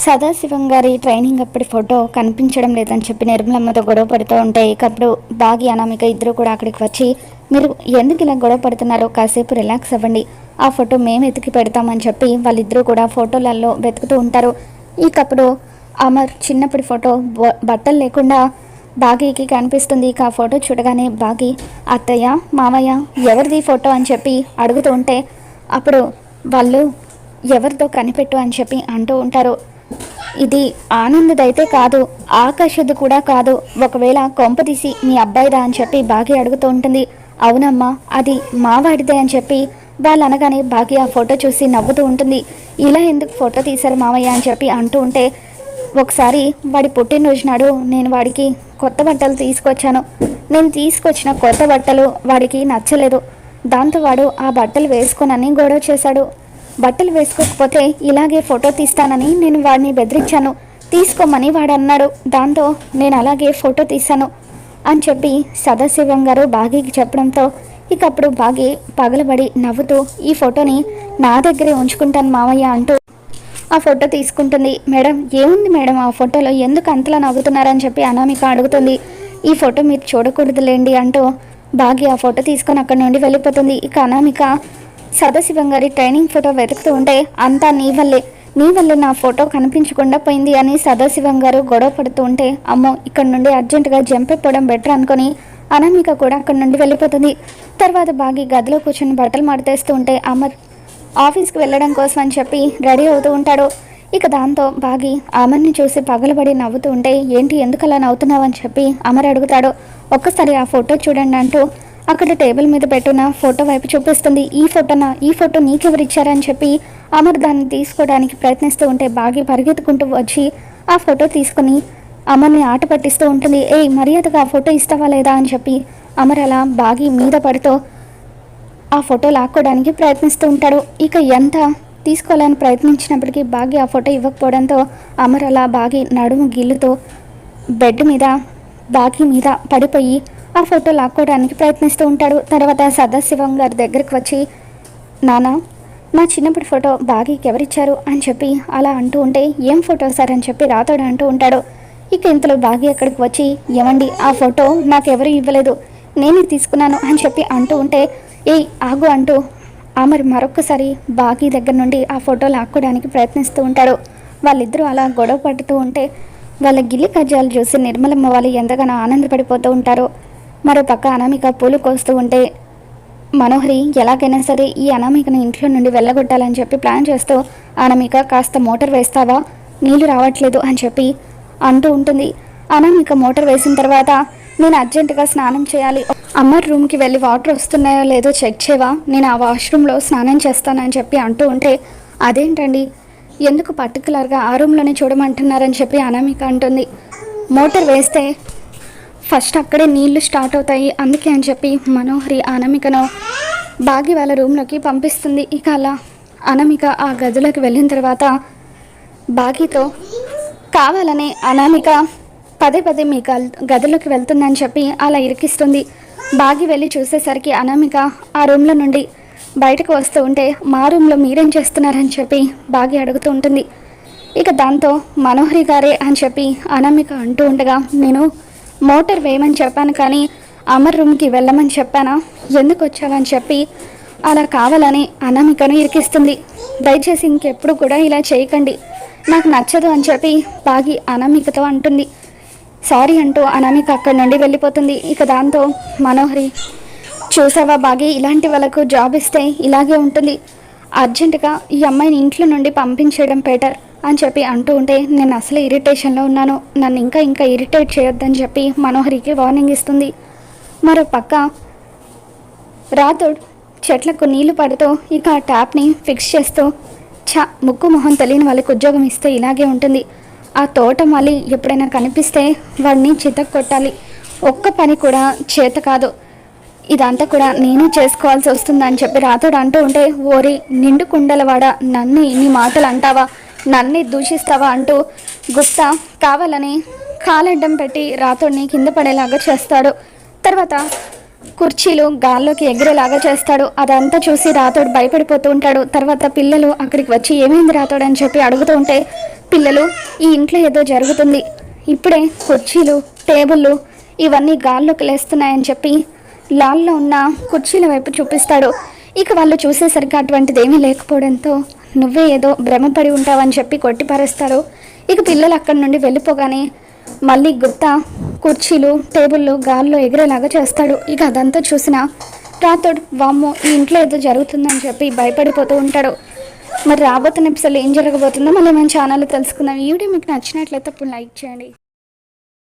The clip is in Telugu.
సదాశివం గారి ట్రైనింగ్ అప్పటి ఫోటో కనిపించడం లేదని చెప్పి నిర్మలమ్మతో గొడవ పడుతూ ఉంటే ఇకప్పుడు బాగి అనామిక ఇద్దరు కూడా అక్కడికి వచ్చి మీరు ఎందుకు ఇలా గొడవ పడుతున్నారో? కాసేపు రిలాక్స్ అవ్వండి. ఆ ఫోటో మేము వెతికి పెడతామని చెప్పి వాళ్ళిద్దరూ కూడా ఫోటోలలో వెతుకుతూ ఉంటారు. ఇకప్పుడు అమర్ చిన్నప్పటి ఫోటో బ- బట్టలు లేకుండా బాగీకి కనిపిస్తుంది. ఇక ఆ ఫోటో చూడగానే బాగి అత్తయ్య మామయ్య ఎవరిది ఫోటో? అని చెప్పి అడుగుతూ ఉంటే అప్పుడు వాళ్ళు ఎవరితో కనిపెట్టు అని చెప్పి అంటూ ఉంటారు. ఇది ఆనందదైతే కాదు ఆకాశది కూడా కాదు. ఒకవేళ కొంపదీసి మీ అబ్బాయిదా అని చెప్పి భాగ్య అడుగుతూ ఉంటుంది. అవునమ్మా అది మావాడిదే అని చెప్పి వాళ్ళు అనగానే భాగ్య ఆ ఫోటో చూసి నవ్వుతూ ఉంటుంది. ఇలా ఎందుకు ఫోటో తీశారు మావయ్య అని చెప్పి అంటూ ఉంటే ఒకసారి వాడి పుట్టినరోజు నాడు నేను వాడికి కొత్త బట్టలు తీసుకొచ్చాను. నేను తీసుకొచ్చిన కొత్త బట్టలు వాడికి నచ్చలేదు. దాంతో వాడు ఆ బట్టలు వేసుకోనని గొడవ చేశాడు. బట్టలు వేసుకోకపోతే ఇలాగే ఫోటో తీస్తానని నేను వాడిని బెదిరించాను. తీసుకోమని వాడు అన్నాడు దాంతో నేను అలాగే ఫోటో తీశాను అని చెప్పి సదాశివం గారు బాగీకి చెప్పడంతో ఇక అప్పుడు బాగి పగలబడి నవ్వుతూ ఈ ఫోటోని నా దగ్గరే ఉంచుకుంటాను మావయ్య అంటూ ఆ ఫోటో తీసుకుంటుంది. మేడం ఏముంది మేడం ఆ ఫోటోలో? ఎందుకు అంతలా నవ్వుతున్నారని చెప్పి అనామిక అడుగుతుంది. ఈ ఫోటో మీరు చూడకూడదులేండి అంటూ బాగి ఆ ఫోటో తీసుకొని అక్కడి నుండి వెళ్ళిపోతుంది. ఇక అనామిక సదాశివం గారి ట్రైనింగ్ ఫోటో వెతుకుతూ ఉంటే అంతా నీ వల్లే. నీ వల్లే నా ఫోటో కనిపించకుండా పోయింది అని సదాశివం గారు గొడవ పడుతూ ఉంటే అమ్మో ఇక్కడ నుండి అర్జెంటుగా జంప్ అయిపోవడం బెటర్ అనుకొని అనామిక కూడా అక్కడి నుండి వెళ్ళిపోతుంది. తర్వాత బాగి గదిలో కూర్చొని బట్టలు మాడతేస్తూ ఉంటే అమర్ ఆఫీస్కి వెళ్ళడం కోసం అని చెప్పి రెడీ అవుతూ ఉంటాడు. ఇక దాంతో బాగి అమర్ని చూసి పగలబడి నవ్వుతూ ఉంటే ఏంటి ఎందుకు అలా నవ్వుతున్నావు అని చెప్పి అమర్ అడుగుతాడు. ఒక్కసారి ఆ ఫోటో చూడండి అంటూ అక్కడ టేబుల్ మీద పెట్టున్న ఫోటో వైపు చూపిస్తుంది. ఈ ఫోటోనా? ఈ ఫోటో నీకెవరు ఇచ్చారని చెప్పి అమర్ దాన్ని తీసుకోవడానికి ప్రయత్నిస్తూ ఉంటే బాగా పరిగెత్తుకుంటూ వచ్చి ఆ ఫోటో తీసుకుని అమర్ని ఆట పట్టిస్తూ ఉంటుంది. ఏ మర్యాదగా ఆ ఫోటో ఇస్తావా లేదా? అని చెప్పి అమర్ అలా బాగి మీద పడుతూ ఆ ఫోటో లాక్కోవడానికి ప్రయత్నిస్తూ ఉంటాడు. ఇక ఎంత తీసుకోవాలని ప్రయత్నించినప్పటికీ బాగి ఆ ఫోటో ఇవ్వకపోవడంతో అమర్ అలా బాగి నడుము గిల్లుతో బెడ్ మీద బాగి మీద పడిపోయి ఆ ఫోటో లాక్కోవడానికి ప్రయత్నిస్తూ ఉంటాడు. తర్వాత సదాశివం గారి దగ్గరికి వచ్చి నానా నా చిన్నప్పటి ఫోటో బాగీకి ఎవరిచ్చారు? అని చెప్పి అలా అంటూ ఉంటే ఏం ఫోటో సార్? అని చెప్పి రాతోడు అంటూ ఉంటాడు. ఇక ఇంతలో బాగి అక్కడికి వచ్చి ఏమండి ఆ ఫోటో నాకెవరూ ఇవ్వలేదు. నేనే తీసుకున్నాను. అని చెప్పి అంటూ ఉంటే ఏయ్ ఆగు అంటూ ఆమె మరొకసారి బాగి దగ్గర నుండి ఆ ఫోటో లాక్కోవడానికి ప్రయత్నిస్తూ ఉంటాడు. వాళ్ళిద్దరూ అలా గొడవ పడుతూ ఉంటే వాళ్ళ గిల్లి కజ్జాలు చూసి నిర్మలమ్మ వాళ్ళు ఎంతగానో ఆనందపడిపోతూ ఉంటారు. మరో పక్క అనామిక పూలు కోస్తూ ఉంటే మనోహరి ఎలాగైనా సరే ఈ అనామికను ఇంట్లో నుండి వెళ్ళగొట్టాలని చెప్పి ప్లాన్ చేస్తూ అనామిక కాస్త మోటార్ వేస్తావా? నీళ్ళు రావట్లేదు అని చెప్పి అంటూ ఉంటుంది. అనామిక మోటార్ వేసిన తర్వాత నేను అర్జెంటుగా స్నానం చేయాలి. అమ్మ రూమ్కి వెళ్ళి వాటర్ వస్తున్నాయో లేదో చెక్ చేయవా? నేను ఆ వాష్రూమ్లో స్నానం చేస్తానని చెప్పి అంటూ ఉంటే అదేంటండి? ఎందుకు పర్టికులర్గా ఆ రూమ్లోనే చూడమంటున్నారని చెప్పి అనామిక అంటుంది. మోటార్ వేస్తే ఫస్ట్ అక్కడే నీళ్ళు స్టార్ట్ అవుతాయి. అందుకే అని చెప్పి మనోహరి అనమికను బాగి వాళ్ళ రూమ్లోకి పంపిస్తుంది. ఇక అలా అనమిక ఆ గదిలోకి వెళ్ళిన తర్వాత బాగితో కావాలని అనామిక పదే పదే మీ గదిలోకి వెళ్తుందని చెప్పి అలా ఇరికిస్తుంది. బాగి వెళ్ళి చూసేసరికి అనామిక ఆ రూమ్లో నుండి బయటకు వస్తూ ఉంటే మా రూమ్లో మీరేం చేస్తున్నారని చెప్పి బాగి అడుగుతూ ఉంటుంది. ఇక దాంతో మనోహరి గారే అని చెప్పి అనామిక అంటూ ఉండగా నేను మోటార్ వేయమని చెప్పాను కానీ అమర్ రూమ్కి వెళ్ళమని చెప్పానా? ఎందుకు వచ్చావని చెప్పి అలా కావాలని అనామికను ఇరికిస్తుంది. దయచేసి ఇంకెప్పుడు కూడా ఇలా చేయకండి. నాకు నచ్చదు అని చెప్పి బాగి అనామికతో అంటుంది. సారీ అంటూ అనామిక అక్కడి నుండి వెళ్ళిపోతుంది. ఇక దాంతో మనోహరి చూసావా బాగి? ఇలాంటి వాళ్ళకు జాబ్ ఇస్తే ఇలాగే ఉంటుంది. అర్జెంటుగా ఈ అమ్మాయిని ఇంట్లో నుండి పంపించేయడం బెటర్. అని చెప్పి అంటూ ఉంటే నేను అసలు ఇరిటేషన్లో ఉన్నాను. నన్ను ఇంకా ఇంకా ఇరిటేట్ చేయొద్దని చెప్పి మనోహరికి వార్నింగ్ ఇస్తుంది. మరో పక్క రాథోడ్ చెట్లకు నీళ్ళు పడుతూ ఇక ఆ ట్యాప్ని ఫిక్స్ చేస్తూ చ ముక్కు మొహం తెలియని వాళ్ళకి ఉద్యోగం ఇస్తే ఇలాగే ఉంటుంది. ఆ తోట మళ్ళీ ఎప్పుడైనా కనిపిస్తే వాడిని చితక్ కొట్టాలి. ఒక్క పని కూడా చేత కాదు. ఇదంతా కూడా నేను చేసుకోవాల్సి వస్తుందని చెప్పి రాతోడు అంటూ ఉంటే ఓరి నిండు కుండలవాడ నన్ను ఇన్ని మాటలు అంటావా? నన్నే దూషిస్తావా అంటూ గుప్తా కావాలని కాలడ్డం పెట్టి రాతోడిని కింద పడేలాగా చేస్తాడు. తర్వాత కుర్చీలు గాల్లోకి ఎగిరేలాగా చేస్తాడు. అదంతా చూసి రాతోడు భయపడిపోతూ ఉంటాడు. తర్వాత పిల్లలు అక్కడికి వచ్చి ఏమైంది రాతోడు? అని చెప్పి అడుగుతూ ఉంటే పిల్లలు ఈ ఇంట్లో ఏదో జరుగుతుంది. ఇప్పుడే కుర్చీలు టేబుళ్ళు ఇవన్నీ గాల్లోకి లేస్తున్నాయని చెప్పి లాల్లో ఉన్న కుర్చీల వైపు చూపిస్తాడు. ఇక వాళ్ళు చూసేసరికి అటువంటిది ఏమీ లేకపోవడంతో నువ్వే ఏదో భ్రమపడి ఉంటావని చెప్పి కొట్టిపారేస్తారు ఇక పిల్లలు అక్కడి నుండి వెళ్ళిపోగానే మళ్ళీ గుప్తా కుర్చీలు టేబుల్లు గాల్లో ఎగిరేలాగా చేస్తాడు. ఇక అదంతా చూసిన రాతోడు వామ్మో ఈ ఇంట్లో ఏదో జరుగుతుందని చెప్పి భయపడిపోతూ ఉంటాడు. మరి రాబోతున్న ఎపిసోడ్లో ఏం జరగబోతుందో మళ్ళీ మన ఛానల్లో తెలుసుకుందాం. ఈ వీడియో మీకు నచ్చినట్లయితే అప్పుడు లైక్ చేయండి.